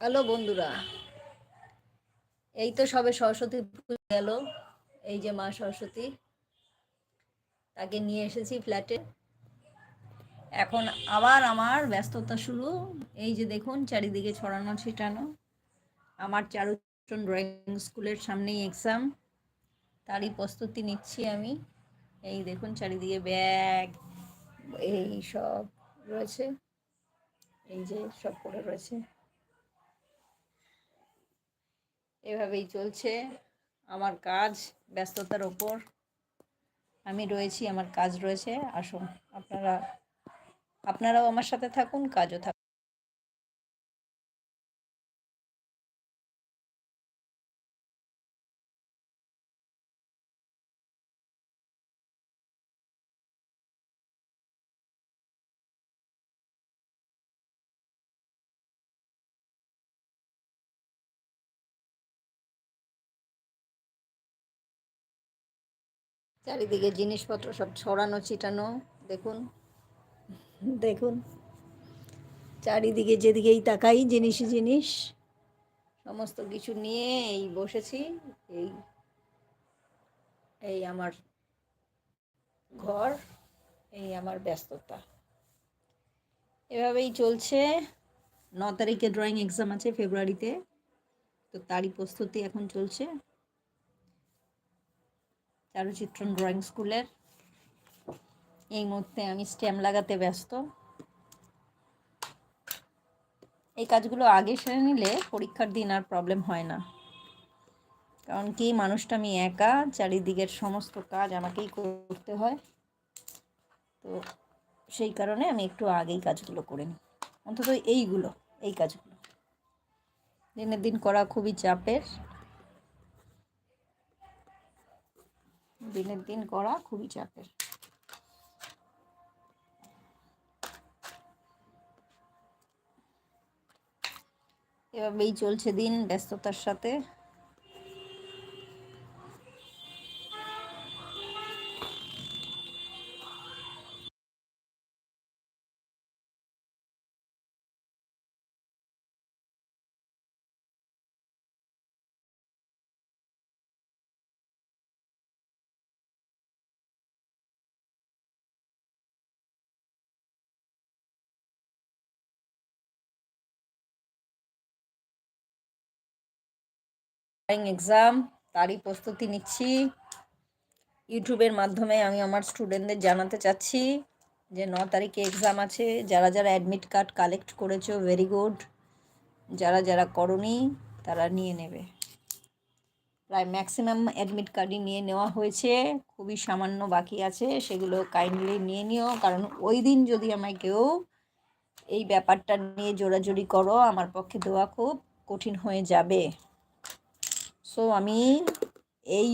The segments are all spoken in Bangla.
হ্যালো বন্ধুরা। এই তো সবে সরস্বতী গেল। এই যে মা সরস্বতী, তাকে নিয়ে এসেছি ফ্ল্যাটে এখন আবার আমার ব্যস্ততা শুরু। এই যে দেখুন, চারিদিকে ছড়ানো ছিটানো। আমার চারুচরণ ড্রয়িং স্কুলের সামনেই এক্সাম তারই প্রস্তুতি নিচ্ছি আমি। এই দেখুন, চারিদিকে ব্যাগ এই সব রয়েছে। এই যে সব পড়ে রয়েছে। এভাবেই চলছে। আমার কাজ, ব্যস্ততার ওপর আমি রয়েছি, আমার কাজ রয়েছে। আসুন, আপনারা, আপনারাও আমার সাথে থাকুন, কাজও থাকুন চারিদিকে জিনিসপত্র সব ছড়ানো ছিটানো দেখুন। দেখুন। চারিদিকে যেদিকেই তাকাই জিনিসই জিনিস। সমস্ত কিছু নিয়ে এই বসেছি এই এই আমার ঘর এই আমার ব্যস্ততা। এভাবেই চলছে। ন তারিখে ড্রয়িং এক্সাম আছে ফেব্রুয়ারিতে তো তারই প্রস্তুতি এখন চলছে। চারুচিত্রণ ড্রয়িং স্কুলের এই মুহূর্তে আমি স্ট্যাম লাগাতে ব্যস্ত। এই কাজগুলো আগে সেরে নিলে পরীক্ষার দিন আর প্রবলেম হয় না। কারণ কি, মানুষটা আমি একা, চারিদিকের সমস্ত কাজ আমাকেই করতে হয়। তো সেই কারণে আমি একটু আগেই কাজগুলো করে নিই। অন্তত এইগুলো, এই কাজগুলো। দিনের দিন করা খুবই চাপের। দিনের দিন করা খুবই চাপের। এভাবেই চলছে দিন ব্যস্ততার সাথে। এক্সাম তারই প্রস্তুতি নিচ্ছি। ইউটিউবের মাধ্যমে আমি আমার স্টুডেন্টদের জানাতে চাচ্ছি যে ন তারিখে এক্সাম আছে। যারা যারা অ্যাডমিট কার্ড কালেক্ট করেছ ভেরি গুড যারা যারা করনি, তারা নিয়ে নেবে। প্রায় ম্যাক্সিমাম অ্যাডমিট কার্ডই নিয়ে নেওয়া হয়েছে। খুবই সামান্য বাকি আছে, সেগুলো কাইন্ডলি নিয়ে নিও। কারণ ওই দিন যদি আমায় কেউ এই ব্যাপারটা নিয়ে জোরাজোরি করো, আমার পক্ষে দেওয়া খুব কঠিন হয়ে যাবে। সো আমি এই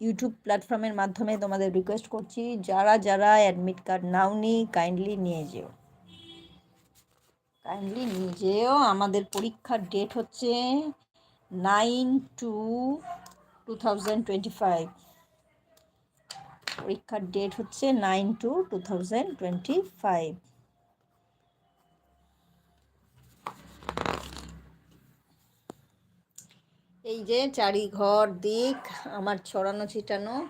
ইউটিউব প্ল্যাটফর্মের মাধ্যমে তোমাদের রিকোয়েস্ট করছি, যারা যারা অ্যাডমিট কার্ড নাওনি কাইন্ডলি নিয়ে যেও। কাইন্ডলি নিয়ে যেও। আমাদের পরীক্ষার ডেট হচ্ছে nine two two thousand twenty five পরীক্ষার ডেট হচ্ছে nine two two thousand twenty five এই যে চারি ঘর দিক, আমার ছড়ানো ছিটানো,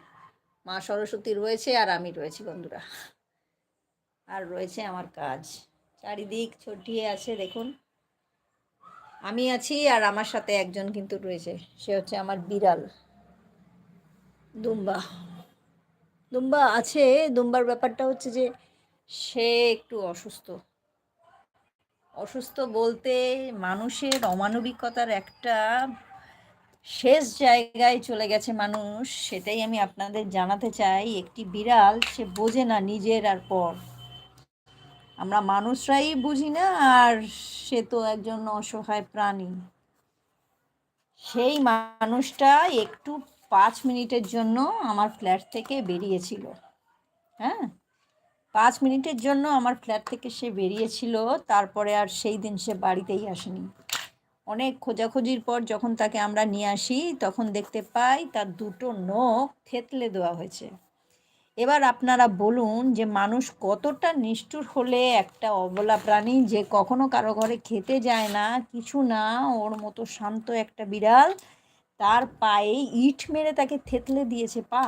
মা সরস্বতী রয়েছে আর আমি রয়েছি বন্ধুরা। আর রয়েছে আমার কাজ। চারিদিক ছটিয়ে আছে, দেখুন। আমি আছি আর আমার সাথে একজন কিন্তু রয়েছে। সে হচ্ছে আমার বিড়াল। দুম্বা। দুম্বা আছে, দুম্বার ব্যাপারটা হচ্ছে যে সে একটু অসুস্থ। অসুস্থ বলতে মানুষের অমানবিকতার একটা শেষ জায়গায় চলে গেছে মানুষ, সেটাই আমি আপনাদের জানাতে চাই। একটি বিড়াল, সে বোঝে না নিজের আর পর। আমরা মানুষরাই বুঝি না, আর সে তো একজন অসহায় প্রাণী। সেই মানুষটা একটু পাঁচ মিনিটের জন্য আমার ফ্ল্যাট থেকে বেরিয়েছিল। হ্যাঁ? পাঁচ মিনিটের জন্য আমার ফ্ল্যাট থেকে সে বেরিয়েছিল, তারপরে আর সেই দিন সে বাড়িতেই আসেনি। অনেক খোঁজাখুঁজির পর যখন তাকে আমরা নিয়ে আসি, তখন দেখতে পাই তার দুটো নখ থেতলে দেওয়া হয়েছে। এবার আপনারা বলুন যে মানুষ কতটা নিষ্ঠুর হলে একটা অবলা প্রাণী যে কখনো কারও ঘরে খেতে যায় না, কিছু না, ওর মতো শান্ত একটা বিড়াল, তার পায়ে ইট মেরে তাকে থেতলে দিয়েছে, পা।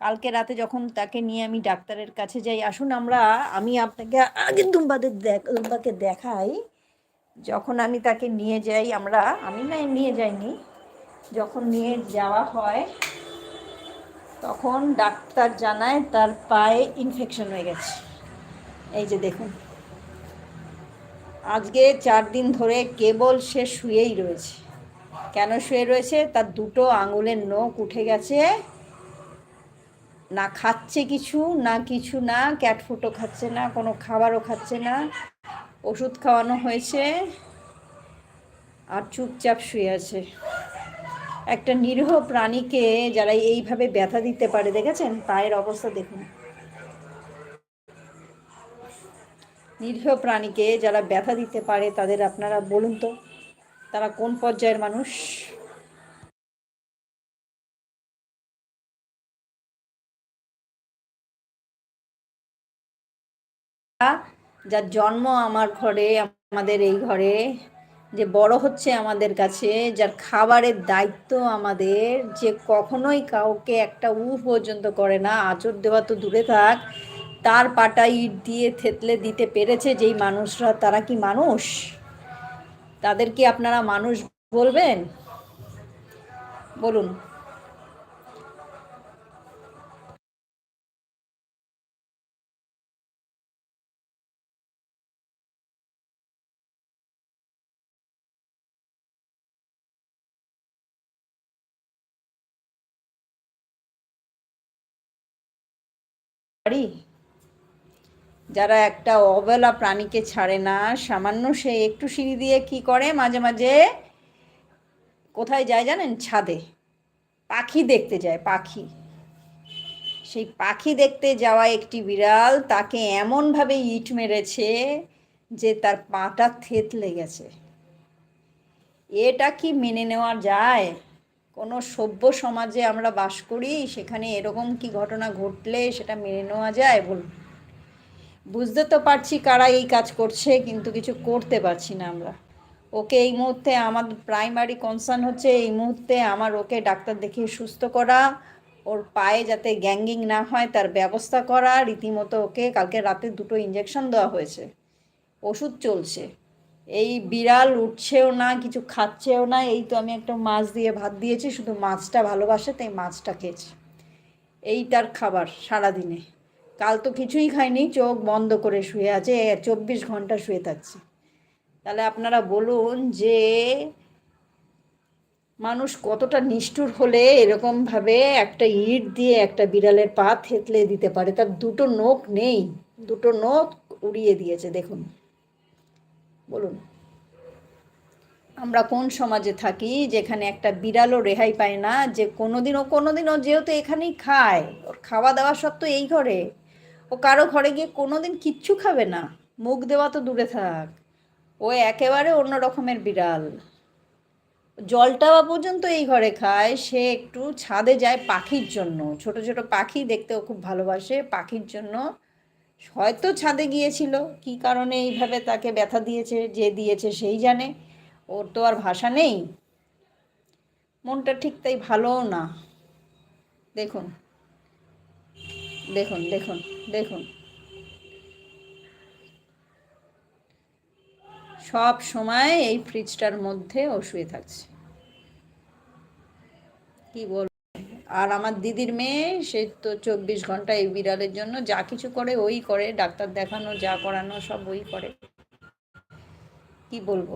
কালকে রাতে যখন তাকে নিয়ে আমি ডাক্তারের কাছে যাই, আসুন আমরা, আমি আপনাকে আগে দুম্বাদের দেখ, দুম্বাকে দেখাই। যখন আমি তাকে নিয়ে যাই, আমরা, আমি না, নিয়ে যাইনি। যখন নিয়ে যাওয়া হয়, তখন ডাক্তার জানায় তার পায়ে ইনফেকশন হয়ে গেছে। এই যে দেখুন। আজকে চার দিন ধরে কেবল সে শুয়েই রয়েছে। কেন শুয়ে রয়েছে? তার দুটো আঙুলের নখ উঠে গেছে। না খাচ্ছে কিছু, না কিছু না ক্যাটফুটও খাচ্ছে না, কোনো খাবারও খাচ্ছে না। ওষুধ খাওয়ানো হয়েছে আর চুপচাপ শুয়ে আছে। একটা নিরীহ প্রাণীকে যারা এইভাবে ব্যথা দিতে পারে, দেখেছেন? পায়ের অবস্থা দেখুন। নিরীহ প্রাণীকে যারা ব্যথা দিতে পারে, তাদের আপনারা বলুন তো, তারা কোন পর্যায়ের মানুষ? যার জন্ম আমার ঘরে, আমাদের এই ঘরে, যে বড় হচ্ছে আমাদের কাছে, যার খাবারের দায়িত্ব আমাদের, যে কখনোই কাউকে একটা উ পর্যন্ত করে না, আচর দেওয়া তো দূরে থাক, তার পাটা ইট দিয়ে থেতলে দিতে পেরেছে যেই মানুষরা, তারা কি মানুষ? তাদের কি আপনারা মানুষ বলবেন? বলুন। পারি? যারা একটা অবলা প্রাণীকে ছাড়ে না, সামান্য সে একটু সিঁড়ি দিয়ে কি করে মাঝে মাঝে? কোথায় যায় জানেন? ছাদে। পাখি দেখতে যায়, পাখি। সেই পাখি দেখতে যাওয়া একটি বিড়াল তাকে এমনভাবে ইট মেরেছে যে তার পাটা থেতলে গেছে। এটা কি মেনে নেওয়া যায়? কোনো সভ্য সমাজে আমরা বাস করি, সেখানে এরকম কি ঘটনা ঘটলে সেটা মেনে নেওয়া যায় বলুন? বুঝতে তো পারছি কারা এই কাজ করছে, কিন্তু কিছু করতে পারছি না আমরা। ওকে এই মুহূর্তে আমার প্রাইমারি কনসার্ন হচ্ছে, এই মুহূর্তে আমার ওকে ডাক্তার দেখিয়ে সুস্থ করা, ওর পায়ে যাতে গ্যাঙ্গিং না হয় তার ব্যবস্থা করা, রীতিমতো ওকে কালকে রাতে দুটো ইঞ্জেকশন দেওয়া হয়েছে। ওষুধ চলছে। এই বিড়াল উঠছেও না, কিছু খাচ্ছেও না, এই তো আমি একটা মাছ দিয়ে ভাত দিয়েছি, শুধু মাছটা ভালোবাসে, তাই মাছটা খেয়েছে। এই তার খাবার সারাদিনে। কাল তো কিছুই খায়নি চোখ বন্ধ করে শুয়ে আছে চব্বিশ ঘণ্টা শুয়ে থাকছে। তাহলে আপনারা বলুন যে মানুষ কতটা নিষ্ঠুর হলে এরকমভাবে একটা ইট দিয়ে একটা বিড়ালের পা থেতলে দিতে পারে, তার দুটো নখ নেই, দুটো নখ উড়িয়ে দিয়েছে, দেখুন। বলুন। আমরা কোন সমাজে থাকি যেখানে একটা বিড়ালও রেহাই পায় না, যে কোনোদিনও কোনোদিনও যেহেতু এখানেই খায়, ওর খাওয়া দাওয়া সত্ত্বেও এই ঘরে, ও কারও ঘরে গিয়ে কোনোদিন কিচ্ছু খাবে না, মুখ দেওয়া তো দূরে থাক। ও একেবারে অন্য রকমের বিড়াল। জলটা পর্যন্ত এই ঘরে খায়, সে একটু ছাদে যায় পাখির জন্য। ছোট ছোট পাখি দেখতেও খুব ভালোবাসে, পাখির জন্য হয়তো ছাদে গিয়েছিল, কি কারণে এইভাবে তাকে ব্যথা দিয়েছে, যে দিয়েছে সেই জানে। ওর তো আর ভাষা নেই। মনটা ঠিক তাই ভালোও না। দেখুন দেখুন দেখুন দেখুন। সব সময় এই ফ্রিজটার মধ্যে ও শুয়ে থাকছে। কি বল আর আমার দিদির মেয়ে, সে তো চব্বিশ ঘণ্টা এই বিড়ালের জন্য যা কিছু করে ওই করে, ডাক্তার দেখানো, যা করানো, সব ওই করে। কি বলব?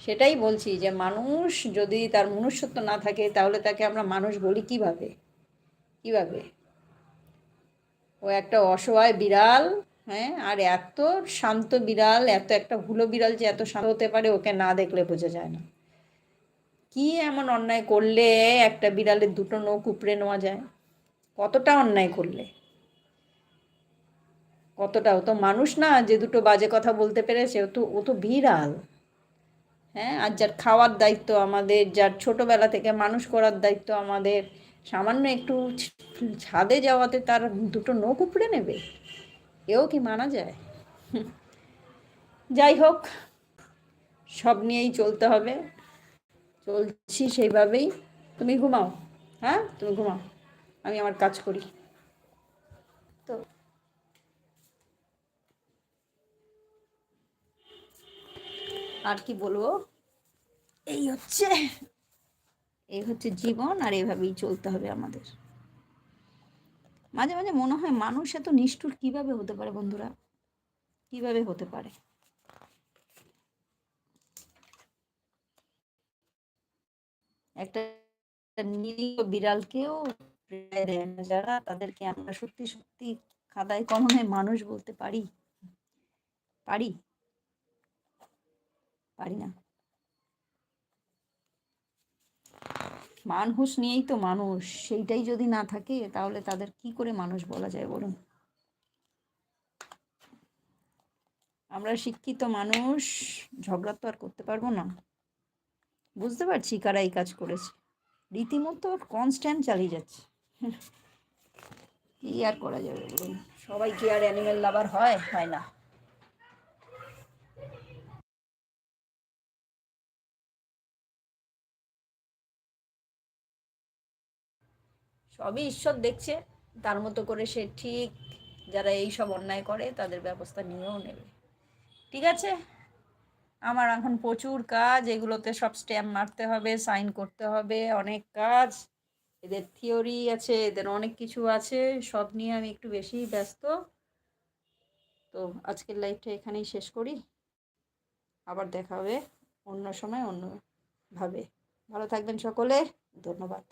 সেটাই বলছি যে মানুষ যদি তার মনুষ্যত্ব না থাকে, তাহলে তাকে আমরা মানুষ বলি কীভাবে? কীভাবে? ও একটা অসহায় বিড়াল হ্যাঁ? আর এত শান্ত বিড়াল, এত একটা হুলো বিড়াল যে এত শান্ত হতে পারে, ওকে না দেখলে বোঝা যায় না। কি এমন অন্যায় করলে একটা বিড়ালের দুটো নখ উপড়ে নেওয়া যায়? কতটা অন্যায় করলে? কতটা? ও তো মানুষ না, যে দুটো বাজে কথা বলতে পেরেছে ও তো ও তো বিড়াল। হ্যাঁ আর যার খাওয়ার দায়িত্ব আমাদের, যার ছোটোবেলা থেকে মানুষ করার দায়িত্ব আমাদের, সামান্য একটু ছাদে যাওয়াতে তার দুটো নখ উপড়ে নেবে? এও কি মানা যায়? যাই হোক, সব নিয়েই চলতে হবে। চলছি সেইভাবেই। তুমি ঘুমাও হ্যাঁ? তুমি ঘুমাও, আমি আমার কাজ করি। তো আর কি বলব? এই হচ্ছে এই হচ্ছে জীবন আর এভাবেই চলতে হবে আমাদের। মাঝে মাঝে মনে হয় মানুষ এত নিষ্ঠুর কীভাবে হতে পারে বন্ধুরা? কীভাবে হতে পারে? একটা নিরীহ বিড়ালকেও দেয় যারা তাদেরকে আমরা সত্যি সত্যি খাদায় কলমে মানুষ বলতে পারি? পারি? পারি না। মানহুস নিয়েই তো মানুষ। সেইটাই যদি না থাকে, তাহলে তাদের কি করে মানুষ বলা যায় বলুন? আমরা শিক্ষিত মানুষ, ঝগড়া তো আর করতে পারব না। বুঝতে পারছি কারা এই কাজ করেছে। রীতিমতো কনস্ট্যান্ট চালিয়ে যাচ্ছে। কি আর করা যাবে বলুন? সবাই কি আর অ্যানিমেল লাভার হয়? হয় না। সবই ঈশ্বর দেখছে, তার মতো করে সে ঠিক যারা এই সব অন্যায় করে, তাদের ব্যবস্থা নিয়েও নেবে। ঠিক আছে? আমার এখন প্রচুর কাজ, এগুলোতে সব স্ট্যাম্প মারতে হবে সাইন করতে হবে, অনেক কাজ। এদের থিওরি আছে, এদের অনেক কিছু আছে, সব নিয়ে আমি একটু বেশি ব্যস্ত। তো আজকের লাইফটা এখানেই শেষ করি। আবার দেখা হবে অন্য সময় অন্যভাবে। ভালো থাকবেন সকলে, ধন্যবাদ।